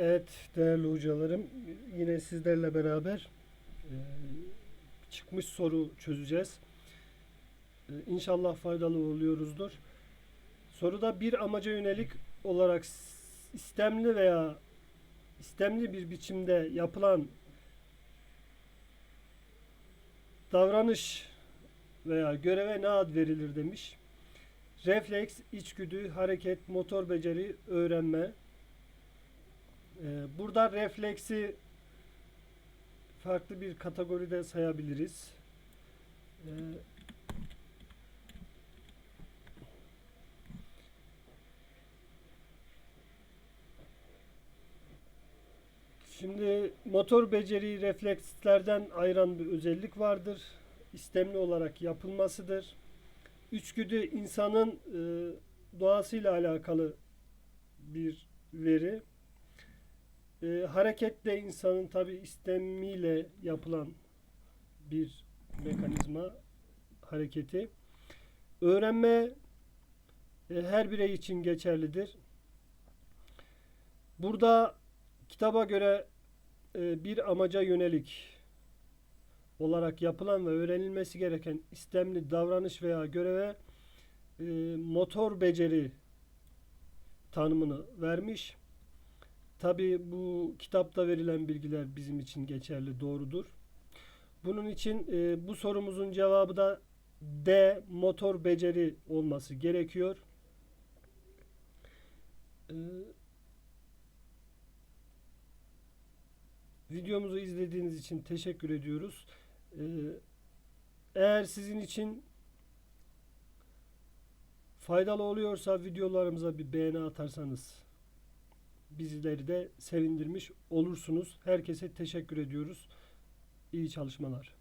Evet değerli hocalarım yine sizlerle beraber e, çıkmış soru çözeceğiz. E, İnşallah faydalı oluyoruzdur. Soruda bir amaca yönelik olarak istemli veya istemli bir biçimde yapılan davranış veya göreve ne ad verilir demiş. Refleks, içgüdü, hareket, motor beceri, öğrenme. Ee, burada refleksi farklı bir kategoride sayabiliriz. Ee, Şimdi motor beceriyi reflekslerden ayıran bir özellik vardır. İstemli olarak yapılmasıdır. İçgüdü insanın e, doğasıyla alakalı bir veri. E, hareket de insanın tabi istemiyle yapılan bir mekanizma hareketi. Öğrenme e, her birey için geçerlidir. Burada kitaba göre e, bir amaca yönelik olarak yapılan ve öğrenilmesi gereken istemli davranış veya göreve e, motor beceri tanımını vermiş. Tabi bu kitapta verilen bilgiler bizim için geçerli, doğrudur. Bunun için e, bu sorumuzun cevabı da D motor beceri olması gerekiyor. E, videomuzu izlediğiniz için teşekkür ediyoruz. E, eğer sizin için faydalı oluyorsa videolarımıza bir beğeni atarsanız bizleri de sevindirmiş olursunuz. Herkese teşekkür ediyoruz. İyi çalışmalar.